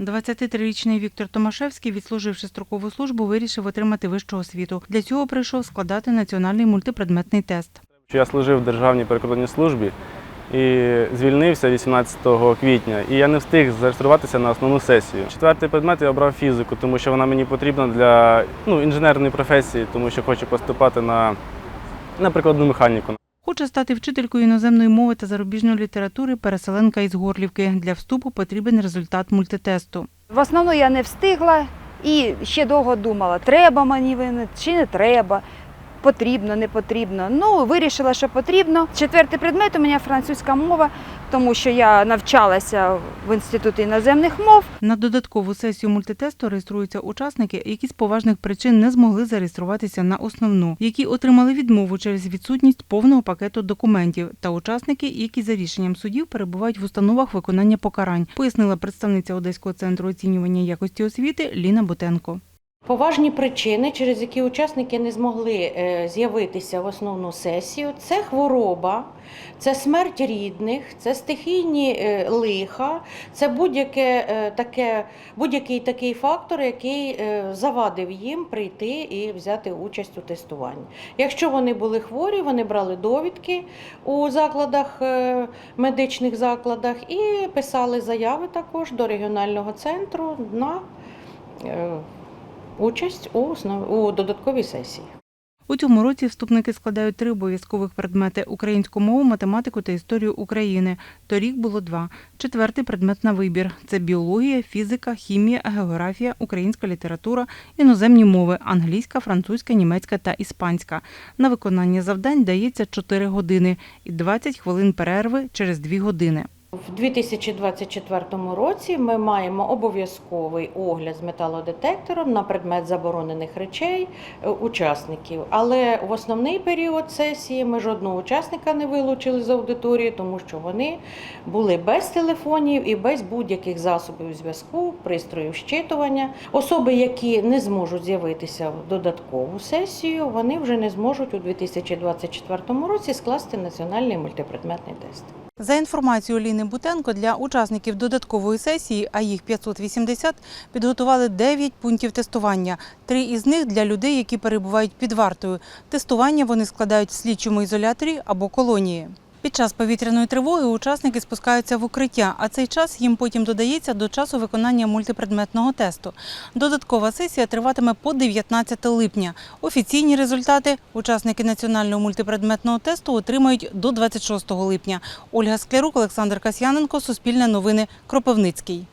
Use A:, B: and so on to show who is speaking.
A: 23-річний Віктор Томашевський, відслуживши строкову службу, вирішив отримати вищу освіту. Для цього прийшов складати національний мультипредметний тест.
B: Я служив в Державній прикордонній службі і звільнився 18 квітня. І я не встиг зареєструватися на основну сесію. Четвертий предмет я обрав фізику, тому що вона мені потрібна для ну, інженерної професії, тому що хочу поступати на, на прикладну механіку.
A: Хоче стати вчителькою іноземної мови та зарубіжної літератури переселенка із Горлівки. Для вступу потрібен результат мультитесту.
C: В основному я не встигла і ще довго думала, треба мені вини чи не треба, потрібно, не потрібно. Ну, вирішила, що потрібно. Четвертий предмет у мене французька мова, тому що я навчалася в інституті іноземних мов.
A: На додаткову сесію мультитесту реєструються учасники, які з поважних причин не змогли зареєструватися на основну, які отримали відмову через відсутність повного пакету документів, та учасники, які за рішенням судів перебувають в установах виконання покарань, пояснила представниця Одеського центру оцінювання якості освіти Ліна Бутенко.
D: Поважні причини, через які учасники не змогли е, з'явитися в основну сесію, це хвороба, це смерть рідних, це стихійні е, лиха, це будь-яке е, таке, будь-який такий фактор, який завадив їм прийти і взяти участь у тестуванні. Якщо вони були хворі, вони брали довідки у закладах, медичних закладах і писали заяви також до регіонального центру на участь у, основ... у додатковій сесії.
A: У цьому році вступники складають три обов'язкових предмети – українську мову, математику та історію України. Торік було два. Четвертий предмет на вибір – це біологія, фізика, хімія, географія, українська література, іноземні мови – англійська, французька, німецька та іспанська. На виконання завдань дається 4 години і 20 хвилин перерви через 2 години.
D: В 2024 році ми маємо обов'язковий огляд з металодетектором на предмет заборонених речей е, учасників. Але в основний період сесії ми жодного учасника не вилучили з аудиторії, тому що вони були без телефонів і без будь-яких засобів зв'язку, пристроїв щитування. Особи, які не зможуть з'явитися в додаткову сесію, вони вже не зможуть у 2024 році скласти національний мультипредметний тест.
A: За інформацією Ліни Бутенко, для учасників додаткової сесії, а їх 580, підготували 9 пунктів тестування. Три із них для людей, які перебувають під вартою. Тестування вони складають в слідчому ізоляторі або колонії. Під час повітряної тривоги учасники спускаються в укриття, а цей час їм потім додається до часу виконання мультипредметного тесту. Додаткова сесія триватиме по 19 липня. Офіційні результати учасники національного мультипредметного тесту отримають до 26 липня. Ольга Склярук, Олександр Касьяненко, Суспільне новини, Кропивницький.